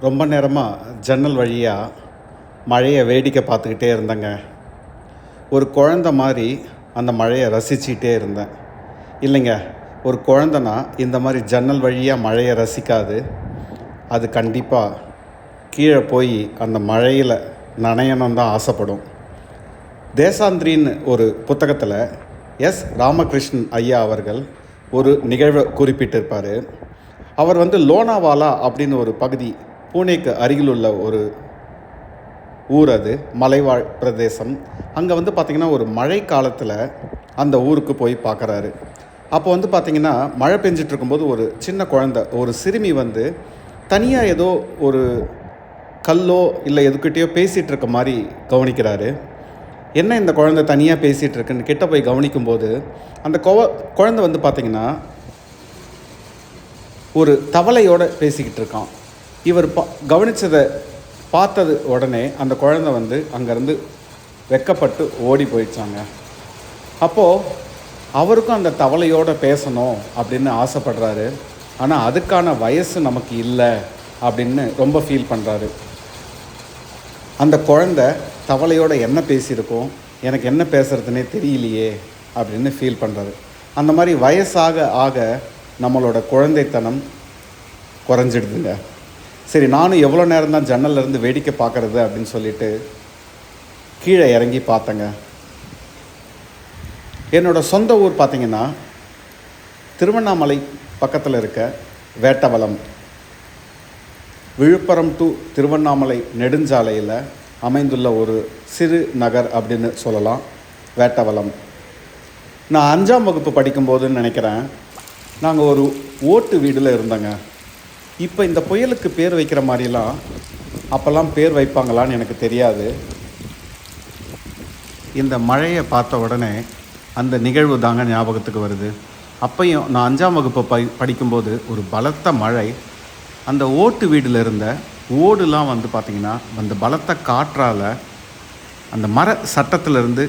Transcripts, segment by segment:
ரொம்ப நேரமாக ஜன்னல் வழியாக மழையை வேடிக்கை பார்த்துக்கிட்டே இருந்தேங்க. ஒரு குழந்த மாதிரி அந்த மழையை ரசிச்சுக்கிட்டே இருந்தேன். இல்லைங்க ஒரு குழந்தனா இந்த மாதிரி ஜன்னல் வழியாக மழையை ரசிக்காது. அது கண்டிப்பாக கீழே போய் அந்த மழையில் நனையணும் தான் ஆசைப்படும். தேசாந்திரின்னு ஒரு புத்தகத்தில் எஸ். ராமகிருஷ்ணன் ஐயா அவர்கள் ஒரு நிகழ்வை குறிப்பிட்டிருப்பார். அவர் வந்து லோனாவாலா அப்படின்னு ஒரு பகுதி பூனேக்கு அருகில் உள்ள ஒரு ஊர் அது மலைவாழ் பிரதேசம். அங்கே வந்து பார்த்திங்கன்னா ஒரு மழை காலத்தில் அந்த ஊருக்கு போய் பார்க்குறாரு அப்போ வந்து பார்த்திங்கன்னா மழை பெஞ்சிட்டு இருக்கும்போது ஒரு சின்ன குழந்த ஒரு சிறுமி வந்து தனியாக ஏதோ ஒரு கல்லோ இல்லை எதுக்கிட்டேயோ பேசிகிட்டு இருக்க மாதிரி கவனிக்கிறாரு. என்ன இந்த குழந்தை தனியாக பேசிகிட்டு இருக்குன்னு கிட்ட போய் கவனிக்கும்போது அந்த கொவ குழந்தை வந்து பார்த்திங்கன்னா ஒரு தவளையோடு பேசிக்கிட்டு இருக்கான். இவர் பா கவனித்ததை பார்த்தது உடனே அந்த குழந்தை வந்து அங்கேருந்து வெக்கப்பட்டு ஓடி போயிடுச்சாங்க. அப்போது அவருக்கும் அந்த தவளையோடு பேசணும் அப்படின்னு ஆசைப்படுறாரு. ஆனால் அதுக்கான வயசு நமக்கு இல்லை அப்படின்னு ரொம்ப ஃபீல் பண்ணுறாரு அந்த குழந்த தவளையோட என்ன பேசியிருக்கோம் எனக்கு என்ன பேசுகிறதுனே தெரியலையே அப்படின்னு ஃபீல் பண்ணுறாரு அந்த மாதிரி வயசாக ஆக நம்மளோட குழந்தைத்தனம் குறைஞ்சிடுதுங்க. சரி நானும் எவ்வளோ நேரம் தான் ஜன்னல்லேருந்து வேடிக்கை பார்க்குறது அப்படின்னு சொல்லிட்டு கீழே இறங்கி பார்த்தேங்க. என்னோடய சொந்த ஊர் பார்த்திங்கன்னா திருவண்ணாமலை பக்கத்தில் இருக்க வேட்டவலம். விழுப்புரம் டு திருவண்ணாமலை நெடுஞ்சாலையில் அமைந்துள்ள ஒரு சிறு நகர் அப்படின்னு சொல்லலாம் வேட்டவலம். நான் அஞ்சாம் வகுப்பு படிக்கும்போதுன்னு நினைக்கிறேன் நாங்கள் ஒரு ஓட்டு வீடில் இருந்தோங்க. இப்போ இந்த புயலுக்கு பேர் வைக்கிற மாதிரிலாம் அப்போல்லாம் பேர் வைப்பாங்களான்னு எனக்கு தெரியாது. இந்த மழையை பார்த்த உடனே அந்த நிகழ்வு தாங்க ஞாபகத்துக்கு வருது. அப்பையும் நான் அஞ்சாம் வகுப்பு ப படிக்கும்போது ஒரு பலத்த மழை. அந்த ஓட்டு வீடில் இருந்த ஓடுலாம் வந்து பார்த்திங்கன்னா அந்த பலத்த காற்றால் அந்த மர சட்டத்திலிருந்து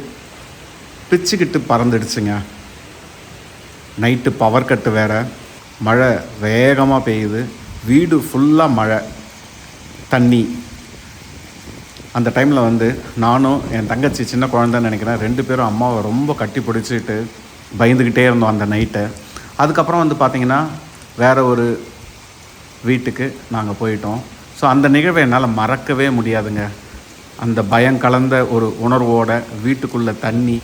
பிச்சுக்கிட்டு பறந்துடுச்சுங்க. நைட்டு பவர் கட்டு வேறு மழை வேகமாக பெய்யுது. வீடு ஃபுல்லாக மழை தண்ணி. அந்த டைமில் வந்து நானும் என் தங்கச்சி சின்ன குழந்தைன்னு நினைக்கிறேன். ரெண்டு பேரும் அம்மாவை ரொம்ப கட்டி பிடிச்சிட்டு பயந்துக்கிட்டே இருந்தோம் அந்த நைட்டை அதுக்கப்புறம் வந்து பார்த்திங்கன்னா வேறு ஒரு வீட்டுக்கு நாங்கள் போயிட்டோம். ஸோ அந்த நிகழ்வை என்னால் மறக்கவே முடியாதுங்க. அந்த பயம் கலந்த ஒரு உணர்வோட வீட்டுக்குள்ளே தண்ணி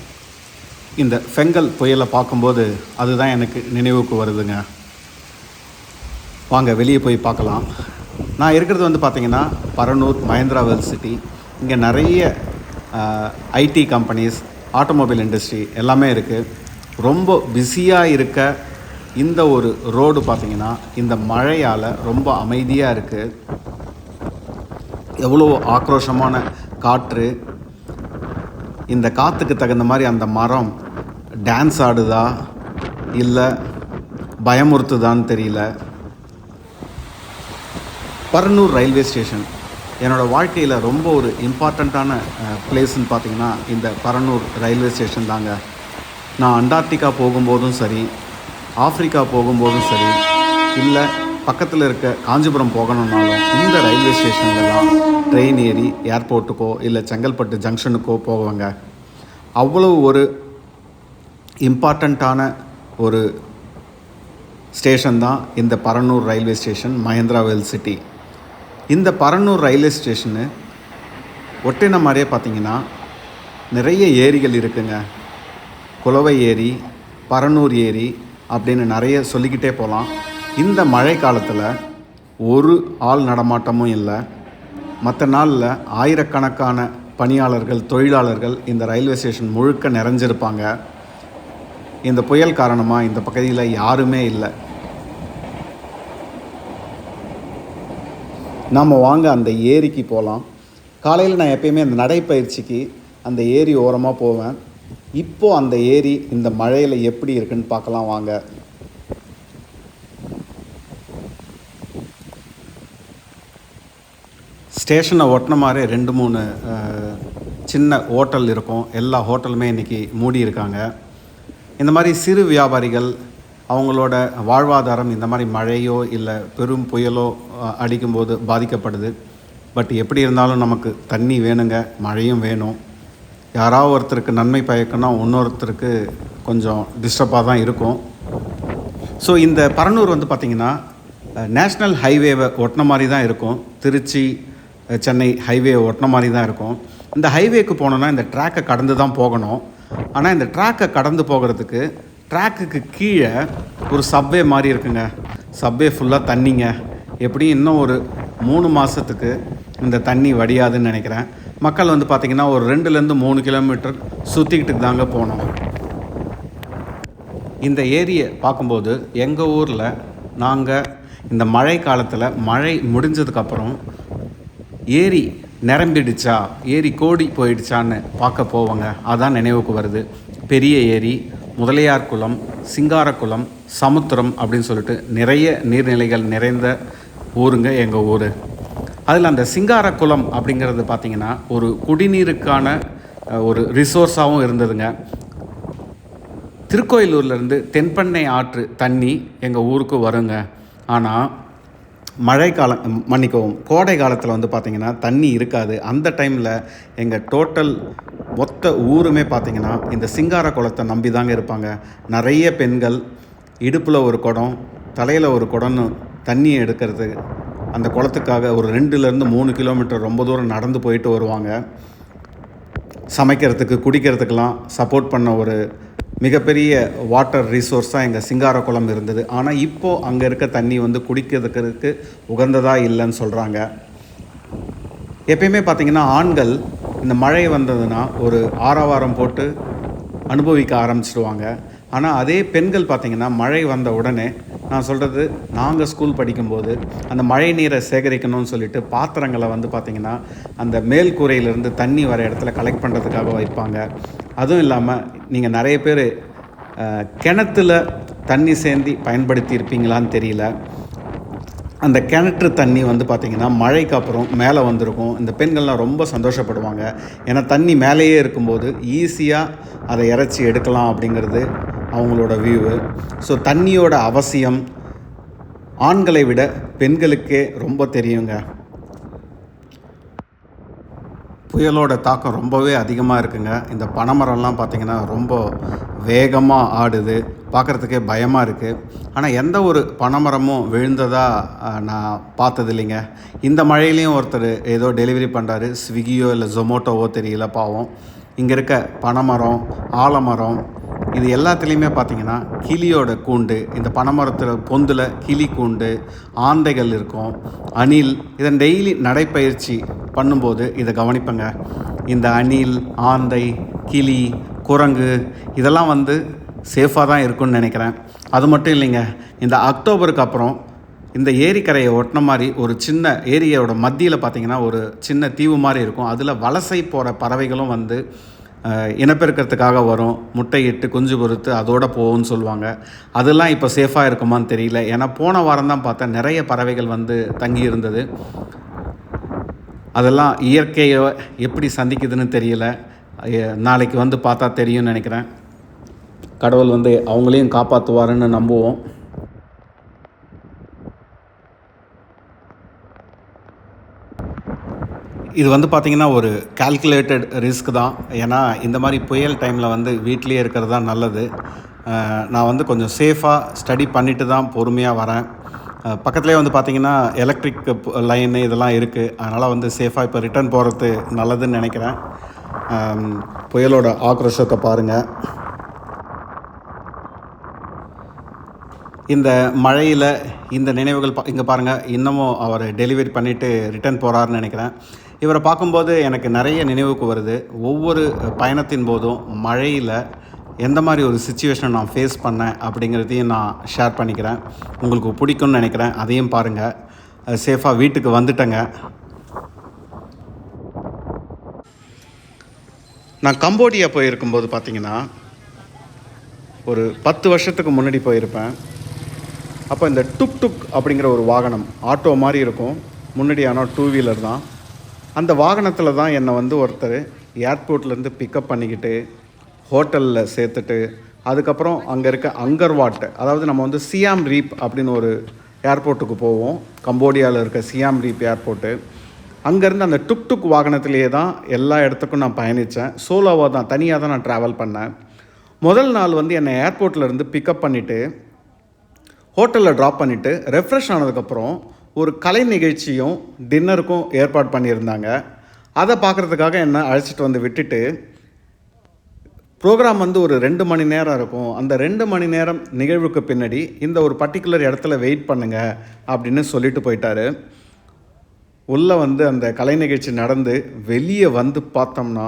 இந்த ஃபெங்கல் புயலை பார்க்கும்போது அதுதான் எனக்கு நினைவுக்கு வருதுங்க. வாங்க வெளியே போய் பார்க்கலாம். நான் இருக்கிறது வந்து பார்த்திங்கன்னா பரனூர் மஹேந்திரா வெல் சிட்டி. இங்கே நிறைய ஐடி கம்பெனிஸ் ஆட்டோமொபைல் இண்டஸ்ட்ரி எல்லாமே இருக்குது ரொம்ப பிஸியாக இருக்க இந்த ஒரு ரோடு பார்த்திங்கன்னா இந்த மழையால் ரொம்ப அமைதியாக இருக்குது எவ்வளோ ஆக்ரோஷமான காற்று. இந்த காற்றுக்கு தகுந்த மாதிரி அந்த மரம் டான்ஸ் ஆடுதா? இல்லை பயமுறுத்துதான்னு தெரியல. Paranur railway station. என்னோடய வாழ்க்கையில் ரொம்ப ஒரு இம்பார்ட்டண்ட்டான பிளேஸ்ன்னு பார்த்தீங்கன்னா இந்த பரனூர் ரயில்வே ஸ்டேஷன் தாங்க. நான் அண்டார்டிகா போகும்போதும் சரி ஆஃப்ரிக்கா போகும்போதும் சரி இல்லை பக்கத்தில் இருக்க காஞ்சிபுரம் போகணுன்னாலும் இந்த ரயில்வே ஸ்டேஷனில் தான் ட்ரெயின் ஏறி ஏர்போர்ட்டுக்கோ இல்லை செங்கல்பட்டு ஜங்ஷனுக்கோ போவாங்க. அவ்வளோ ஒரு இம்பார்ட்டண்ட்டான ஒரு ஸ்டேஷன் தான் இந்த Paranur railway station Mahindra world city இந்த பரனூர் ரயில்வே ஸ்டேஷனு ஒட்டின மாதிரியே பார்த்தீங்கன்னா நிறைய ஏரிகள் இருக்குங்க. குலவை ஏரி பரனூர் ஏரி அப்படின்னு நிறைய சொல்லிக்கிட்டே போகலாம். இந்த மழை காலத்தில் ஒரு ஆள் நடமாட்டமும் இல்லை. மற்ற நாளில் ஆயிரக்கணக்கான பணியாளர்கள் தொழிலாளர்கள் இந்த ரயில்வே ஸ்டேஷன் முழுக்க நிறைஞ்சிருப்பாங்க. இந்த புயல் காரணமாக இந்த பகுதியில் யாருமே இல்லை. நாம் வாங்க அந்த ஏரிக்கு போகலாம் காலையில் நான் எப்பயுமே அந்த நடைப்பயிற்சிக்கு அந்த ஏரி ஓரமாக போவேன். இப்போது அந்த ஏரி இந்த மழையில் எப்படி இருக்குன்னு பார்க்கலாம் வாங்க. ஸ்டேஷனை ஒட்டின மாதிரி ரெண்டு மூணு சின்ன ஹோட்டல் இருக்கும். எல்லா ஹோட்டலுமே இன்றைக்கி மூடி இருக்காங்க இந்த மாதிரி சிறு வியாபாரிகள் அவங்களோட வாழ்வாதாரம் இந்த மாதிரி மழையோ இல்லை பெரும் புயலோ அடிக்கும்போது பாதிக்கப்படுது. பட் எப்படி இருந்தாலும் நமக்கு தண்ணி வேணுங்க மழையும் வேணும். யாராவது ஒருத்தருக்கு நன்மை பயக்கணும் இன்னொருத்தருக்கு கொஞ்சம் டிஸ்டர்பாக தான் இருக்கும். ஸோ இந்த பரனூர் வந்து பார்த்திங்கன்னா நேஷ்னல் ஹைவேவை ஒட்டின மாதிரி தான் இருக்கும். திருச்சி சென்னை ஹைவே ஒட்டின மாதிரி தான் இருக்கும். இந்த ஹைவேக்கு போனோன்னா இந்த ட்ராக்கை கடந்து தான் போகணும். ஆனால் இந்த ட்ராக்கை கடந்து போகிறதுக்கு ட்ராக்குக்கு கீழே ஒரு சப்வே மாதிரி இருக்குங்க. சப்வே ஃபுல்லாக தண்ணிங்க. எப்படியும் இன்னும் ஒரு மூணு மாதத்துக்கு இந்த தண்ணி வடியாதுன்னு நினைக்கிறேன். மக்கள் வந்து பார்த்திங்கன்னா ஒரு ரெண்டுலேருந்து மூணு கிலோமீட்டர் சுற்றிக்கிட்டு தாங்க போனோம் இந்த ஏரியை பார்க்கும்போது எங்கள் ஊரில் நாங்கள் இந்த மழை காலத்தில் மழை முடிஞ்சதுக்கப்புறம் ஏரி நிரம்பிடுச்சா ஏரி கோடி போயிடுச்சான்னு பார்க்க போவோங்க. அதான் நினைவுக்கு வருது. பெரிய ஏரி முதலியார் குளம் சிங்காரக்குளம் சமுத்திரம் அப்படின்னு சொல்லிட்டு நிறைய நீர்நிலைகள் நிறைந்த ஊருங்க எங்கள் ஊர். அதில் அந்த சிங்காரக்குளம் அப்படிங்கிறது பார்த்திங்கன்னா ஒரு குடிநீருக்கான ஒரு ரிசோர்ஸாகவும் இருந்ததுங்க. திருக்கோயிலூர்லேருந்து தென்பண்ணை ஆற்று தண்ணி எங்கள் ஊருக்கு வருங்க. ஆனால் மழை காலம் மன்னிக்கவும் கோடை காலத்தில் வந்து பார்த்திங்கன்னா தண்ணி இருக்காது. அந்த டைமில் எங்கள் டோட்டல் மொத்த ஊருமே பார்த்திங்கன்னா இந்த சிங்கார குளத்தை நம்பி தாங்க இருப்பாங்க. நிறைய பெண்கள் இடுப்பில் ஒரு குடம் தலையில் ஒரு குடம்னு தண்ணியை எடுக்கிறது அந்த குளத்துக்காக ஒரு ரெண்டுலேருந்து மூணு கிலோமீட்டர் ரொம்ப தூரம் நடந்து போயிட்டு வருவாங்க. சமைக்கிறதுக்கு குடிக்கிறதுக்கெலாம் சப்போர்ட் பண்ண ஒரு மிகப்பெரிய வாட்டர் ரிசோர்ஸ் தான் எங்கள் சிங்காரக்குளம் இருந்தது. ஆனால் இப்போது அங்கே இருக்க தண்ணி வந்து குடிக்கிறதுக்கு உகந்ததாக இல்லைன்னு சொல்கிறாங்க எப்பயுமே பார்த்திங்கன்னா ஆண்கள் இந்த மழை வந்ததுன்னா ஒரு ஆரவாரம் போட்டு அனுபவிக்க ஆரம்பிச்சிடுவாங்க ஆனால் அதே பெண்கள் பார்த்திங்கன்னா மழை வந்த உடனே நான் சொல்கிறது நாங்கள் ஸ்கூல் படிக்கும்போது அந்த மழை நீரை சேகரிக்கணும்னு சொல்லிட்டு பாத்திரங்களை வந்து பார்த்திங்கன்னா அந்த மேல் கூரையிலேருந்து தண்ணி வர இடத்துல கலெக்ட் பண்ணுறதுக்காக வைப்பாங்க. அதுவும் இல்லாமல் நீங்கள் நிறைய பேர் கிணத்துல தண்ணி சேர்ந்தி பயன்படுத்தி இருப்பீங்களான்னு தெரியல. அந்த கிணற்று தண்ணி வந்து பார்த்திங்கன்னா மழைக்கு அப்புறம் மேலே வந்திருக்கும். இந்த பெண்கள்லாம் ரொம்ப சந்தோஷப்படுவாங்க. ஏன்னா தண்ணி மேலேயே இருக்கும்போது ஈஸியாக அதை இறைச்சி எடுக்கலாம் அப்படிங்கிறது அவங்களோட வியூவு ஸோ தண்ணியோட அவசியம் ஆண்களை விட பெண்களுக்கே ரொம்ப தெரியுங்க. புயலோட தாக்கம் ரொம்பவே அதிகமாக இருக்குங்க. இந்த பனைமரம்லாம் பார்த்திங்கன்னா ரொம்ப வேகமாக ஆடுது. பார்க்குறதுக்கே பயமாக இருக்குது ஆனால் எந்த ஒரு பனைமரமும் விழுந்ததாக நான் பார்த்தது இல்லைங்க இந்த மழையிலையும் ஒருத்தர் ஏதோ டெலிவரி பண்ணுறாரு ஸ்விக்கியோ இல்லை ஜொமோட்டோவோ தெரியல பாவம். இங்கே இருக்க பனைமரம் ஆலமரம் இது எல்லாத்துலேயுமே பார்த்தீங்கன்னா கிளியோட கூண்டு இந்த பனைமரத்தில் பொந்தில் கிளி கூண்டு ஆந்தைகள் இருக்கும் அணில் இதன் டெய்லி நடைப்பயிற்சி பண்ணும்போது இதை கவனிப்பங்க. இந்த அணில் ஆந்தை கிளி குரங்கு இதெல்லாம் வந்து சேஃபாக தான் இருக்கும்னு நினைக்கிறேன். அது மட்டும் இல்லைங்க இந்த அக்டோபருக்கு அப்புறம் இந்த ஏரிக்கரையை ஒட்டின மாதிரி ஒரு சின்ன ஏரியோட மத்தியில் பார்த்தீங்கன்னா ஒரு சின்ன தீவு மாதிரி இருக்கும். அதில் வலசை போகிற பறவைகளும் வந்து இனப்பெருக்கிறதுக்காக வரும். முட்டையிட்டு குஞ்சு பொறுத்து அதோட போகும்னு சொல்லுவாங்க. அதெல்லாம் இப்போ சேஃபாக இருக்குமான்னு தெரியல. ஏன்னா போன வாரம் தான் பார்த்தேன் நிறைய பறவைகள் வந்து தங்கி இருந்தது. அதெல்லாம் இயற்கையை எப்படி சந்திக்குதுன்னு தெரியல. நாளைக்கு வந்து பார்த்தா தெரியும்னு நினைக்கிறேன். கடவுள் வந்து அவங்களையும் காப்பாற்றுவாருன்னு நம்புவோம். இது வந்து பார்த்திங்கன்னா ஒரு கால்குலேட்டட் ரிஸ்க் தான். ஏன்னா இந்த மாதிரி புயல் டைமில் வந்து வீட்லேயே இருக்கிறது தான் நல்லது. நான் வந்து கொஞ்சம் சேஃபாக ஸ்டடி பண்ணிட்டு தான் பொறுமையாக வரேன். பக்கத்துலேயே வந்து பார்த்திங்கன்னா எலக்ட்ரிக் லைன் இதெல்லாம் இருக்குது அதனால் வந்து சேஃபாக இப்போ ரிட்டர்ன் போகிறது நல்லதுன்னு நினைக்கிறேன். புயலோட ஆக்ரோஷத்தை பாருங்கள் இந்த மழையில் இந்த நினைவுகள் பா இங்கே பாருங்கள் இன்னமும் அவர் டெலிவரி பண்ணிவிட்டு ரிட்டர்ன் போகிறாருன்னு நினைக்கிறேன். இவரை பார்க்கும்போது எனக்கு நிறைய நினைவுக்கு வருது. ஒவ்வொரு பயணத்தின் போதும் மழையில் எந்த மாதிரி ஒரு சுச்சுவேஷனை நான் ஃபேஸ் பண்ணேன் அப்படிங்கிறதையும் நான் ஷேர் பண்ணிக்கிறேன். உங்களுக்கு பிடிக்கும்னு நினைக்கிறேன். அதையும் பாருங்கள் சேஃபாக வீட்டுக்கு வந்துட்டேங்க. நான் கம்போடியா போயிருக்கும்போது பார்த்தீங்கன்னா ஒரு பத்து வருஷத்துக்கு முன்னாடி போயிருப்பேன். அப்போ இந்த டுக் டுக் அப்படிங்கிற ஒரு வாகனம் ஆட்டோ மாதிரி இருக்கும். முன்னாடி ஆனால் டூ வீலர் தான். அந்த வாகனத்தில் தான் என்னை வந்து ஒருத்தர் ஏர்போர்ட்லேருந்து பிக்கப் பண்ணிக்கிட்டு ஹோட்டலில் சேர்த்துட்டு அதுக்கப்புறம் அங்கே இருக்க அங்கர்வாட் அதாவது நம்ம வந்து சியாம் ரீப் அப்படின்னு ஒரு ஏர்போர்ட்டுக்கு போவோம். கம்போடியாவில் இருக்க சியாம் ரீப் ஏர்போர்ட்டு அங்கேருந்து அந்த டுக் டுக் வாகனத்திலேயே தான் எல்லா இடத்துக்கும் நான் பயணித்தேன் சோலோவாக தான் தனியாக தான் நான் ட்ராவல் பண்ணேன். முதல் நாள் வந்து என்னை ஏர்போர்ட்டில் இருந்து பிக்கப் பண்ணிவிட்டு ஹோட்டலில் ட்ராப் பண்ணிவிட்டு ரெஃப்ரெஷ் ஆனதுக்கப்புறம் ஒரு கலை நிகழ்ச்சியும் டின்னருக்கும் ஏற்பாடு பண்ணியிருந்தாங்க. அதை பார்க்குறதுக்காக என்னை அழைச்சிட்டு வந்து விட்டுட்டு ப்ரோக்ராம் வந்து ஒரு ரெண்டு மணி நேரம் இருக்கும். அந்த ரெண்டு மணி நேரம் நிகழ்வுக்கு பின்னாடி இந்த ஒரு பர்டிகுலர் இடத்துல வெயிட் பண்ணுங்கள் அப்படின்னு சொல்லிட்டு போயிட்டாரு. உள்ளே வந்து அந்த கலை நிகழ்ச்சி நடந்து வெளியே வந்து பார்த்தோம்னா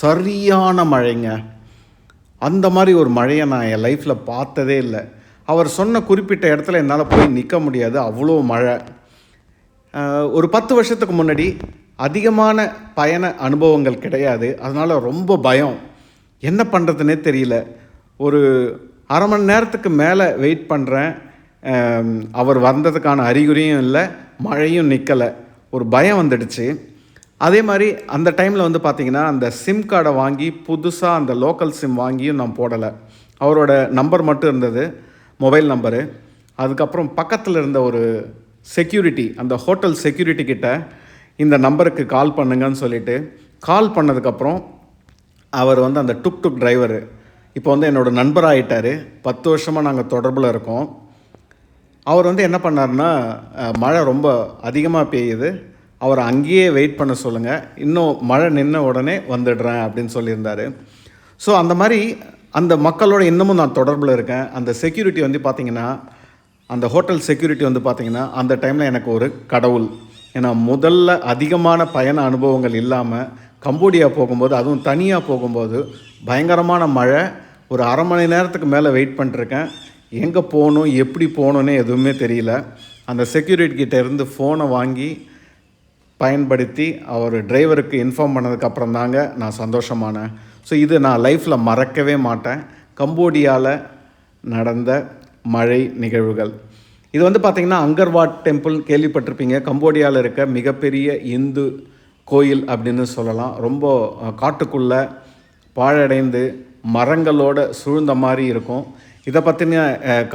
சரியான மழைங்க. அந்த மாதிரி ஒரு மழையை நான் என் லைஃப்பில் பார்த்ததே இல்லை. அவர் சொன்ன குறிப்பிட்ட இடத்துல என்னால் போய் நிற்க முடியாது. அவ்வளோ மழை. ஒரு பத்து வருஷத்துக்கு முன்னாடி அதிகமான பயண அனுபவங்கள் கிடையாது. அதனால் ரொம்ப பயம். என்ன பண்ணுறதுனே தெரியல. ஒரு அரை மணி நேரத்துக்கு மேலே வெயிட் பண்ணுறேன் அவர் வந்ததுக்கான அறிகுறியும் இல்லை. மழையும் நிற்கலை ஒரு பயம் வந்துடுச்சு. அதே மாதிரி அந்த டைமில் வந்து பார்த்திங்கன்னா அந்த சிம் கார்டை வாங்கி புதுசாக அந்த லோக்கல் சிம் வாங்கியும் நான் போடலை. அவரோட நம்பர் மட்டும் இருந்தது. Mobile number. அதுக்கப்புறம் பக்கத்தில் இருந்த ஒரு செக்யூரிட்டி அந்த ஹோட்டல் செக்யூரிட்டி கிட்ட இந்த நம்பருக்கு கால் பண்ணுங்கன்னு சொல்லிட்டு கால் பண்ணதுக்கப்புறம் அவர் வந்து அந்த டுக் டுக் டிரைவர். இப்போ வந்து என்னோட நண்பராகிட்டார் பத்து வருஷமாக நாங்கள் தொடர்பில் இருக்கோம். அவர் வந்து என்ன பண்ணார்னா மழை ரொம்ப அதிகமாக பெய்யுது. அவர் அங்கேயே வெயிட் பண்ண சொல்லுங்கள் இன்னும் மழை நின்ன உடனே வந்துடுறேன் அப்படின்னு சொல்லியிருந்தார். ஸோ அந்த மாதிரி அந்த மக்களோட இன்னமும் நான் தொடர்பில் இருக்கேன். அந்த செக்யூரிட்டி வந்து பார்த்திங்கன்னா அந்த ஹோட்டல் செக்யூரிட்டி வந்து பார்த்திங்கன்னா அந்த டைமில் எனக்கு ஒரு கடவுள். ஏன்னா முதல்ல அதிகமான பயண அனுபவங்கள் இல்லாமல் கம்போடியா போகும்போது அதுவும் தனியாக போகும்போது பயங்கரமான மழை. ஒரு அரை மணி நேரத்துக்கு மேலே வெயிட் பண்ணிருக்கேன். எங்கே போகணும் எப்படி போகணுன்னு எதுவுமே தெரியல. அந்த செக்யூரிட்டிகிட்ட இருந்து ஃபோனை வாங்கி பயன்படுத்தி அவர் டிரைவருக்கு இன்ஃபார்ம் பண்ணதுக்கப்புறம் தாங்க நான் சந்தோஷமானேன். ஸோ இது நான் லைஃப்பில் மறக்கவே மாட்டேன். கம்போடியாவில் நடந்த மழை நிகழ்வுகள். இது வந்து பார்த்திங்கன்னா அங்கர்வாட் டெம்பிள் கேள்விப்பட்டிருப்பீங்க. கம்போடியாவில் இருக்க மிகப்பெரிய இந்து கோயில் அப்படின்னு சொல்லலாம். ரொம்ப காட்டுக்குள்ளே பாழடைந்து மரங்களோட சூழ்ந்த மாதிரி இருக்கும். இதை பற்றின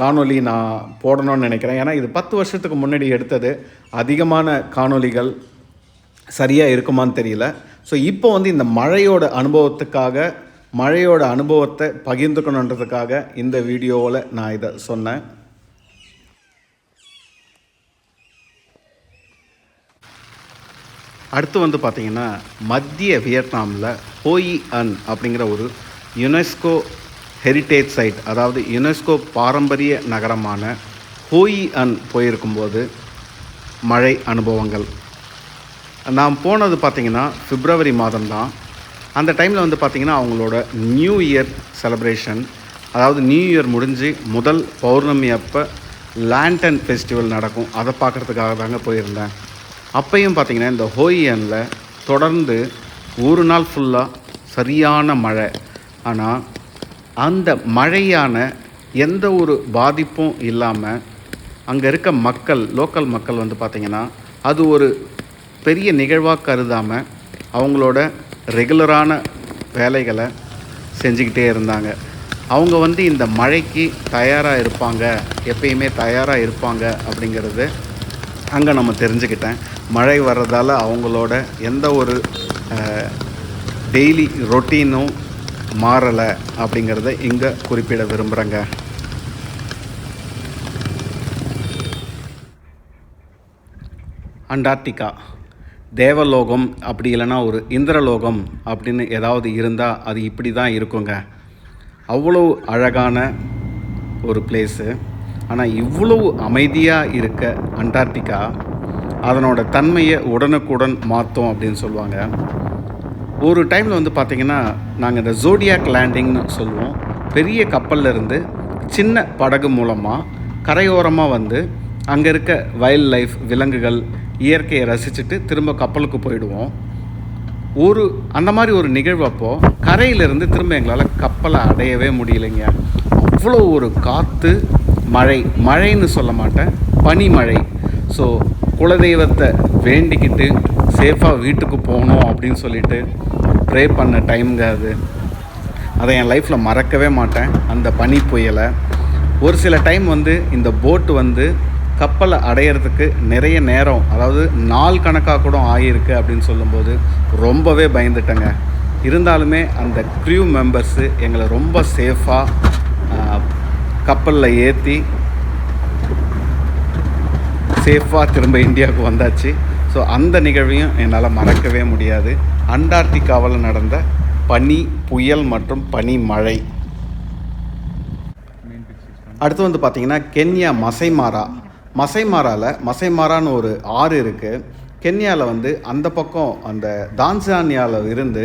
காணொலி காணொளி நான் போடணும்னு நினைக்கிறேன். ஏன்னா இது பத்து வருஷத்துக்கு முன்னாடி எடுத்தது. அதிகமான காணொளிகள் சரியாக இருக்குமான்னு தெரியல. ஸோ இப்போ வந்து இந்த மழையோட அனுபவத்துக்காக மழையோட அனுபவத்தை பகிர்ந்துக்கணுன்றதுக்காக இந்த வீடியோவில் நான் இதை சொன்னேன். அடுத்து வந்து பார்த்திங்கன்னா மத்திய வியட்நாமில் ஹோயி அன் அப்படிங்கிற ஒரு யுனெஸ்கோ ஹெரிட்டேஜ் சைட் அதாவது யுனெஸ்கோ பாரம்பரிய நகரமான ஹோயி அன் போயிருக்கும்போது மழை அனுபவங்கள். நான் போனது பார்த்திங்கன்னா பிப்ரவரி மாதம்தான். அந்த டைமில் வந்து பார்த்திங்கன்னா அவங்களோட நியூ இயர் செலப்ரேஷன் அதாவது நியூ இயர் முடிஞ்சு முதல் பௌர்ணமி அப்போ லேண்டன் ஃபெஸ்டிவல் நடக்கும். அதை பார்க்குறதுக்காக தாங்க போயிருந்தேன். அப்பையும் பார்த்திங்கன்னா இந்த ஹோயியனில் தொடர்ந்து ஒரு நாள் ஃபுல்லாக சரியான மழை. ஆனால் அந்த மழையான எந்த ஒரு பாதிப்பும் இல்லாமல் அங்கே இருக்க மக்கள் லோக்கல் மக்கள் வந்து பார்த்திங்கன்னா அது ஒரு பெரிய நிகழ்வாக கருதாமல் அவங்களோட ரெகுலரான வேலைகளை செஞ்சுக்கிட்டே இருந்தாங்க. அவங்க வந்து இந்த மழைக்கு தயாராக இருப்பாங்க எப்பயுமே தயாராக இருப்பாங்க அப்படிங்கிறது அங்கே நம்ம தெரிஞ்சுக்கிட்டேன். மழை வர்றதால அவங்களோட எந்த ஒரு டெய்லி ரொட்டீனும் மாறலை அப்படிங்கிறத இங்கே குறிப்பிட விரும்புகிறேங்க அண்டார்டிகா. தேவலோகம் அப்படி இல்லைன்னா ஒரு இந்திரலோகம் அப்படின்னு ஏதாவது இருந்தால் அது இப்படி தான் இருக்குங்க. அவ்வளோ அழகான ஒரு பிளேஸு ஆனால் இவ்வளவு அமைதியாக இருக்க அண்டார்டிகா அதனோட தன்மையை உடனுக்குடன் மாற்றும் அப்படின்னு சொல்லுவாங்க. ஒரு டைமில் வந்து பார்த்திங்கன்னா நாங்கள் இந்த ஜோடியாக் லேண்டிங்னு சொல்லுவோம். பெரிய கப்பலில் இருந்து சின்ன படகு மூலமாக கரையோரமாக வந்து அங்கே இருக்க வைல்ட் லைஃப் விலங்குகள் இயற்கையை ரசிச்சுட்டு திரும்ப கப்பலுக்கு போயிடுவோம். ஒரு அந்த மாதிரி ஒரு நிகழ்வு அப்போது கரையிலிருந்து திரும்ப எங்களால் கப்பலை அடையவே முடியலைங்க. அவ்வளோ ஒரு காற்று மழை மழைன்னு சொல்ல மாட்டேன் பனிமழை. ஸோ குலதெய்வத்தை வேண்டிக்கிட்டு சேஃபாக வீட்டுக்கு போகணும் அப்படின்னு சொல்லிட்டு ப்ரே பண்ண டைம்ங்க அது. அதை என் லைஃப்பில் மறக்கவே மாட்டேன் அந்த பனி புயலை. ஒரு சில டைம் வந்து இந்த போட்டு வந்து கப்பலை அடையிறதுக்கு நிறைய நேரம் அதாவது நாள் கணக்காக கூட ஆகியிருக்கு அப்படின்னு சொல்லும்போது ரொம்பவே பயந்துட்டேங்க. இருந்தாலுமே அந்த க்ரியூ மெம்பர்ஸு எங்களை ரொம்ப சேஃபாக கப்பலில் ஏற்றி சேஃபாக திரும்ப இந்தியாவுக்கு வந்தாச்சு. ஸோ அந்த நிகழ்வையும் என்னால் மறக்கவே முடியாது. அண்டார்டிகாவில் நடந்த பனி புயல் மற்றும் பனி மழை. அடுத்து வந்து பார்த்திங்கன்னா கென்யா மசைமாரா. மசைமாராவில் மசைமாரான்னு ஒரு ஆறு இருக்குது கென்யாவில் வந்து அந்த பக்கம் அந்த தான்சானியாவில் இருந்து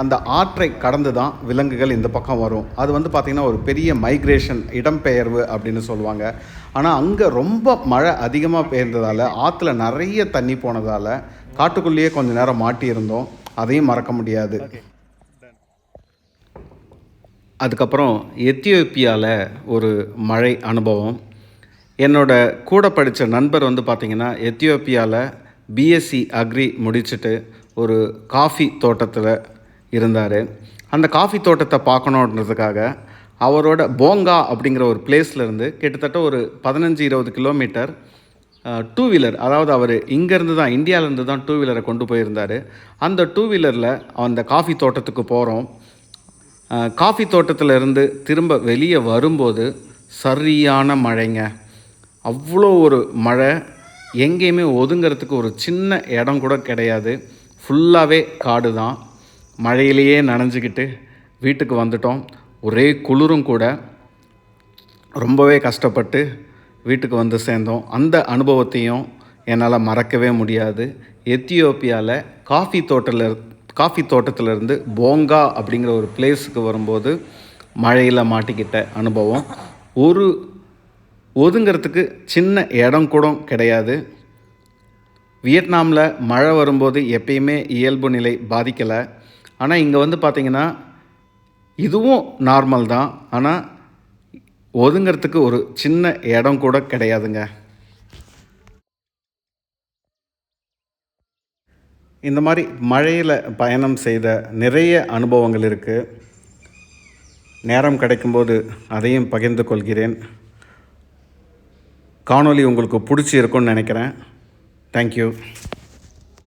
அந்த ஆற்றை கடந்து தான் விலங்குகள் இந்த பக்கம் வரும். அது வந்து பார்த்திங்கன்னா ஒரு பெரிய மைக்ரேஷன் இடம்பெயர்வு அப்படின்னு சொல்லுவாங்க. ஆனால் அங்கே ரொம்ப மழை அதிகமாக பெய்ந்ததால் ஆற்றுல நிறைய தண்ணி போனதால் காட்டுக்குள்ளேயே கொஞ்ச நேரம் மாட்டியிருந்தோம் அதையும் மறக்க முடியாது. அதுக்கப்புறம் எத்தியோப்பியாவில் ஒரு மழை அனுபவம். என்னோட கூட படித்த நண்பர் வந்து பார்த்திங்கன்னா எத்தியோப்பியாவில் பிஎஸ்சி அக்ரி முடிச்சுட்டு ஒரு காஃபி தோட்டத்தில் இருந்தார். அந்த காஃபி தோட்டத்தை பார்க்கணுன்றதுக்காக அவரோட போங்கா அப்படிங்கிற ஒரு பிளேஸ்லேருந்து கிட்டத்தட்ட ஒரு பதினஞ்சு இருபது கிலோமீட்டர் டூ வீலர் அதாவது அவர் இங்கேருந்து தான் இந்தியாவிலேருந்து தான் டூ வீலரை கொண்டு போயிருந்தார். அந்த டூ வீலரில் அந்த காஃபி தோட்டத்துக்கு போகிறோம் காஃபி தோட்டத்தில் இருந்து திரும்ப வெளியே வரும்போது சரியான மழைங்க. அவ்வளோ ஒரு மழை எங்கேயுமே ஒதுங்கிறதுக்கு ஒரு சின்ன இடம் கூட கிடையாது. ஃபுல்லாகவே காடு தான். மழையிலேயே நனைஞ்சிக்கிட்டு வீட்டுக்கு வந்துட்டோம். ஒரே குளிரும் கூட. ரொம்பவே கஷ்டப்பட்டு வீட்டுக்கு வந்து சேர்ந்தோம். அந்த அனுபவத்தையும் என்னால் மறக்கவே முடியாது. எத்தியோப்பியாவில் காஃபி தோட்டத்தில் காஃபி தோட்டத்திலேருந்து போங்கா அப்படிங்கிற ஒரு பிளேஸுக்கு வரும்போது மழையில் மாட்டிக்கிட்ட அனுபவம். ஒரு ஒதுங்கிறதுக்கு சின்ன இடம் கூட கிடையாது. வியட்நாமில் மழை வரும்போது எப்பயுமே இயல்பு நிலை பாதிக்கலை. ஆனால் இங்கே வந்து பார்த்திங்கன்னா இதுவும் நார்மல் தான். ஆனால் ஒதுங்கிறதுக்கு ஒரு சின்ன இடம் கூட கிடையாதுங்க. இந்த மாதிரி மழையில் பயணம் செய்த நிறைய அனுபவங்கள் இருக்குது நேரம் கிடைக்கும்போது அதையும் பகிர்ந்து கொள்கிறேன். காணொளி உங்களுக்கு பிடிச்சி இருக்கும்னு நினைக்கிறேன் தேங்க்யூ